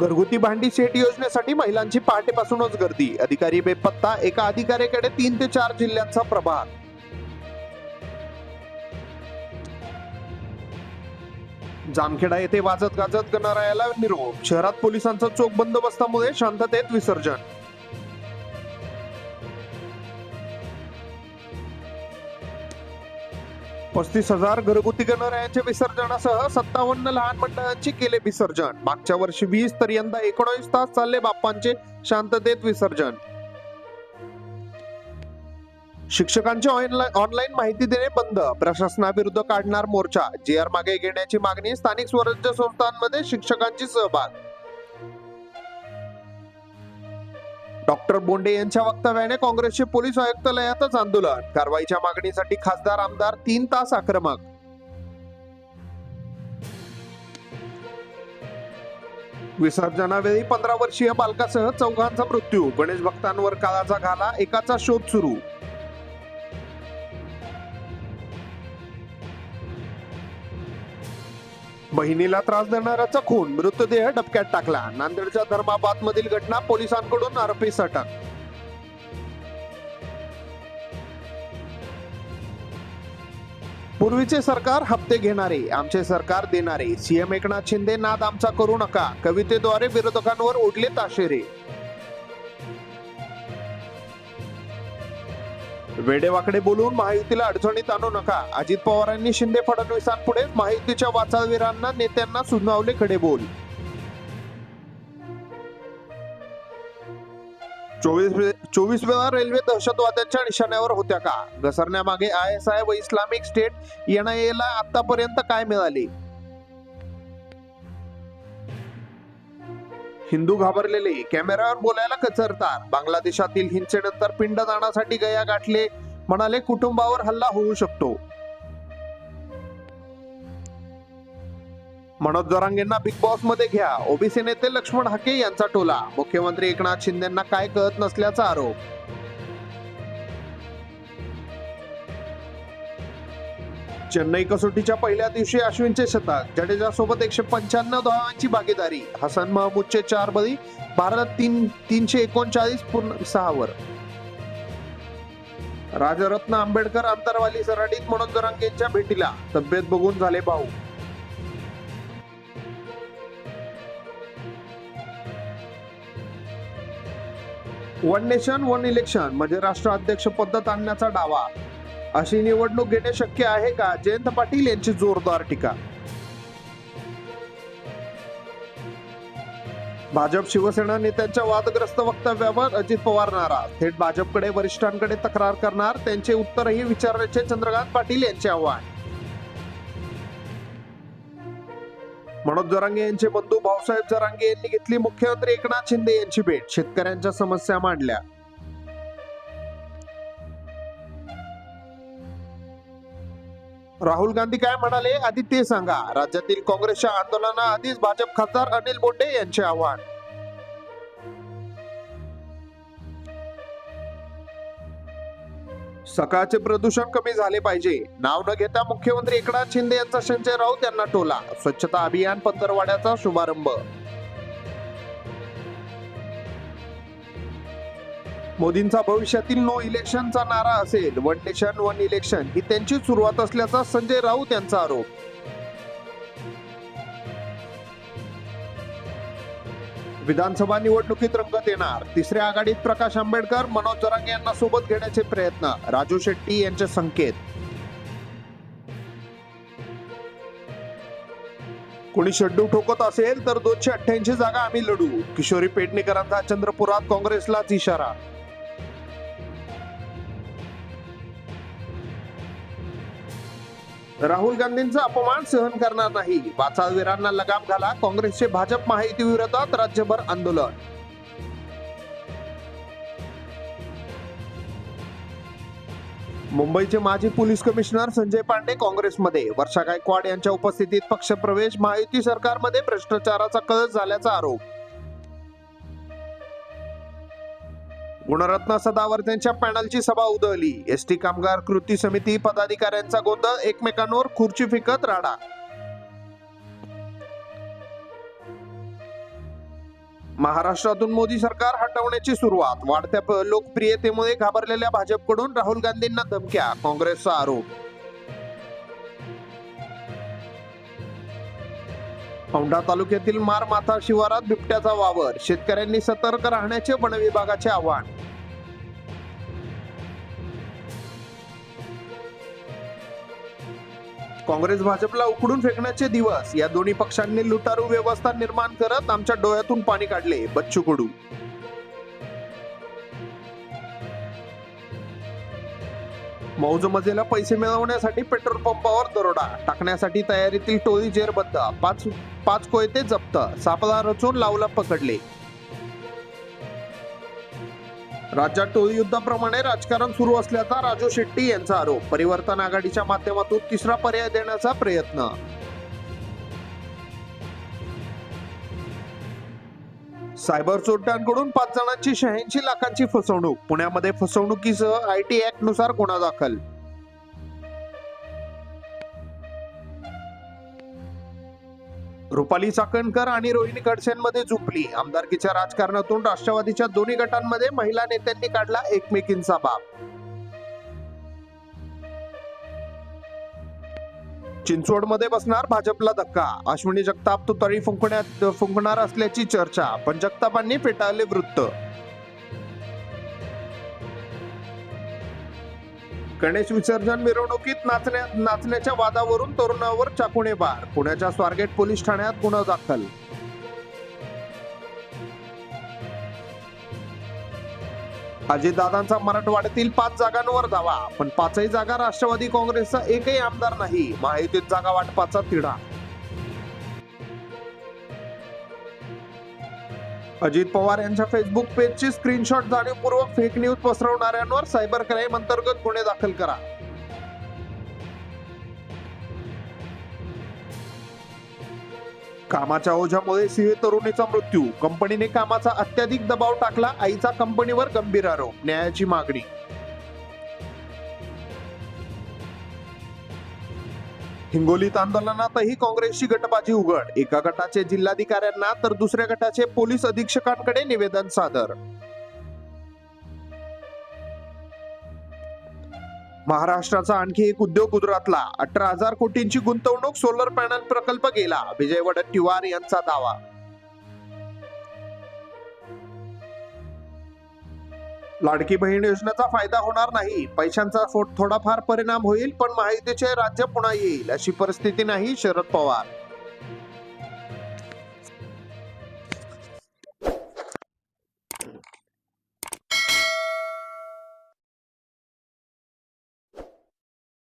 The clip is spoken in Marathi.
घरगुती भांडी सेट योजनेसाठी महिलांची पहाटेपासूनच गर्दी. अधिकारी बेपत्ता एका अधिकाऱ्याकडे तीन ते चार जिल्ह्यांचा प्रभार. जामखेडा येथे वाजत गाजत गणरायाला निरोप शहरात पोलिसांचा चोख बंदोबस्तामुळे शांततेत विसर्जन. पस्तीस हजार घरगुती गणरायांच्या विसर्जनासह सत्तावन्न लहान मंडळांची केले विसर्जन. मागच्या वर्षी वीस तर यंदा एकोणीस तास चालले बाप्पांचे शांततेत विसर्जन. शिक्षकांची ऑनलाईन माहिती देणे बंद. प्रशासनाविरुद्ध काढणार मोर्चा. जे आर मागे घेण्याची मागणी स्थानिक स्वराज्य संस्थांमध्ये शिक्षकांची सहभाग. डॉक्टर बोंडे यांच्या वक्तव्याने काँग्रेसचे पोलीस आयुक्तालयातच आंदोलन. कारवाईच्या मागणीसाठी खासदार आमदार तीन तास आक्रमक. विसर्जनावेळी पंधरा वर्षीय बालकासह चौघांचा मृत्यू. गणेश भक्तांवर काळाचा घाला एकाचा शोध सुरू. बहिणीला त्रास देणाऱ्याचा खून मृतदेह डबक्यात टाकला. नांदेडच्या धर्माबाद मधील घटना पोलिसांकडून आरोपी अटक पूर्वीचे सरकार हप्ते घेणारे आमचे सरकार देणारे. सीएम एकनाथ शिंदे नाद आमचा करू नका. कवितेद्वारे विरोधकांवर ओढले ताशेरे वेडेवाकडे बोलून महायुतीला अडचणीत आणू नका. अजित पवारांनी शिंदे फडणवीसांपुढे महायुतीच्या वाचाळवीरांना नेत्यांना सुनावले खडे बोल चोवीस चोवीस वेळा रेल्वे दहशतवाद्यांच्या निशाण्यावर होत्या का? घसरण्यामागे आय एस आय व इस्लामिक स्टेट एनआयए ला आतापर्यंत काय मिळाले? हिंदू घाबरलेले कॅमेऱ्यावर बोलायला कचरतात. बांगलादेशातील हिंसेनंतर पिंडदानासाठी गया गाठले म्हणाले कुटुंबावर हल्ला होऊ शकतो. मनोज जरांगेंना बिग बॉसमध्ये घ्या. ओबीसी नेते लक्ष्मण हाके यांचा टोला. मुख्यमंत्री एकनाथ शिंदेना काय कळत नसल्याचा आरोप. चेन्नई कसोटीच्या पहिल्या दिवशी अश्विनचे शतक जडेजा सोबत एकशे पंच्याण्णव धावांची भागीदारी हसन महमूदचे चार बळी भारत तीन तीनशे एकोणचाळीस पूर्ण सहावर राजरत्न आंबेडकर आंतरवाली सराटीत मनोज जरांगेंच्या भेटीला तब्येत बघून झाले भाऊ. वन नेशन वन इलेक्शन म्हणजे राष्ट्र अध्यक्ष पद्धत आणण्याचा डावा. अशी निवडणूक घेणे शक्य आहे का? जयंत पाटील यांची जोरदार टीका. भाजप शिवसेना नेत्यांच्या वादग्रस्त वक्तव्यावर अजित पवार नाराज थेट भाजपकडे वरिष्ठांकडे तक्रार करणार त्यांचे उत्तरही विचारण्याचे चंद्रकांत पाटील यांचे आव्हान. मनोज जरांगे यांचे बंधू भाऊसाहेब जरांगे यांनी घेतली मुख्यमंत्री एकनाथ शिंदे यांची भेट. शेतकऱ्यांच्या समस्या मांडल्या. राहुल गांधी काय म्हणाले? आधी ते सांगा. राज्यातील काँग्रेसच्या आंदोलना आधीच भाजप खासदार अनिल बोंडे यांचे आव्हान. सकाळचे प्रदूषण कमी झाले पाहिजे. नाव न घेता मुख्यमंत्री एकनाथ शिंदे यांचा संजय राऊत यांना टोला. स्वच्छता अभियान पंधरवाड्याचा शुभारंभ. मोदींचा भविष्यातील नो इलेक्शनचा नारा असेल. वन नेशन वन इलेक्शन ही त्यांची सुरुवात असल्याचा संजय राऊत यांचा आरोप. विधानसभा निवडणुकीत रंगत येणार. तिसऱ्या आघाडीत प्रकाश आंबेडकर मनोज जरांगे यांना सोबत घेण्याचे प्रयत्न. राजू शेट्टी यांचे संकेत. कोणी शड्डू ठोकत असेल तर दोनशे अठ्ठ्याऐंशी जागा आम्ही लढू. किशोरी पेडणेकरांचा चंद्रपुरात काँग्रेसलाच इशारा. राहुल गांधींचा अपमान सहन करणार नाही. वाचाळवीरांना लगाम घाला काँग्रेसचे भाजप महायुती विरोधात राज्यभर आंदोलन. मुंबईचे माजी पोलीस कमिशनर संजय पांडे काँग्रेसमध्ये. वर्षा गायकवाड यांच्या उपस्थितीत पक्षप्रवेश महायुती सरकारमध्ये भ्रष्टाचाराचा कळस झाल्याचा आरोप. गुणरत्न सदावर्त्यांच्या पॅनलची सभा उधळली. एसटी कामगार कृती समिती पदाधिकाऱ्यांचा गोंधळ एकमेकांवर खुर्ची फिकत राडा. महाराष्ट्रातून मोदी सरकार हटवण्याची सुरुवात. वाढत्या लोकप्रियतेमुळे घाबरलेल्या भाजपकडून राहुल गांधींना धमक्या काँग्रेसचा आरोप. औंढा तालुक्यातील मार माथा शिवारात बिबट्याचा वावर. शेतकऱ्यांनी सतर्क राहण्याचे वन विभागाचे आवाहन. काँग्रेस भाजपला उकडून फेकण्याचे दिवस. या दोन्ही पक्षांनी लुटारू व्यवस्था निर्माण करत आमच्या डोळ्यातून पाणी काढले. बच्चू कडू मौजमजेला पैसे मिळवण्यासाठी पेट्रोल पंपावर दरोडा. टाकण्यासाठी तयारीतील टोळी जेरबद्ध पाच पाच कोयते जप्त. सापळा रचून लावला पकडले. राज्यात टोळी युद्धाप्रमाणे राजकारण सुरू असल्याचा राजू शेट्टी यांचा आरोप. परिवर्तन आघाडीच्या माध्यमातून तिसरा पर्याय देण्याचा प्रयत्न. सायबर चोरट्यांकडून पाच जणांची शहाऐंशी लाखांची फसवणूक. पुण्यामध्ये फसवणुकीसह आय टी ऍक्टनुसार गुन्हा दाखल. रुपाली चाकणकर आणि रोहिणी खडसेंमध्ये झुपली आमदारकीच्या राजकारणातून राष्ट्रवादीच्या दोन्ही गटांमध्ये महिला नेत्यांनी काढला एकमेकींचा बाप. चिंचवडमध्ये बसणार भाजपला धक्का. अश्विनी जगताप तुतारी फुंकण्यात फुंकणार असल्याची चर्चा. पण जगतापांनी फेटाळले वृत्त. गणेश विसर्जन मिरवणुकीत नाचण्या नाचण्याच्या वादावरून तरुणावर चाकुणे बार पुण्याच्या स्वारगेट पोलीस ठाण्यात गुन्हा दाखल अजितदादांचा मराठवाड्यातील पाच जागांवर दावा पण पाचही जागा राष्ट्रवादी काँग्रेसचा एकही आमदार नाही. महायुतीत जागा वाटपाचा तिढा. अजित पवार यांच्या फेसबुक पेजची स्क्रीनशॉट जाणीवपूर्वक फेक न्यूज पसरवणाऱ्यांवर सायबर क्राईम अंतर्गत गुन्हे दाखल करा. कामाच्या ओझ्यामुळे सिंह तरुणीचा मृत्यू. कंपनीने कामाचा अत्याधिक दबाव टाकला. आईचा कंपनीवर गंभीर आरोप. न्यायाची मागणी. हिंगोलीत आंदोलनातही काँग्रेसची गटबाजी उघड. एका गटाचे जिल्हाधिकाऱ्यांना तर दुसऱ्या गटाचे पोलीस अधीक्षकांकडे निवेदन सादर. महाराष्ट्राचा आणखी एक उद्योग गुजरातला. अठरा हजार कोटींची गुंतवणूक सोलर पॅनल प्रकल्प गेला. विजय वडट्टीवार यांचा दावा. लाडकी बहीण योजनेचा फायदा होणार नाही. पैशांचा थोडाफार परिणाम होईल पण माहितीचे राज्य पुन्हा येईल. अशी परिस्थिती नाही शरद पवार.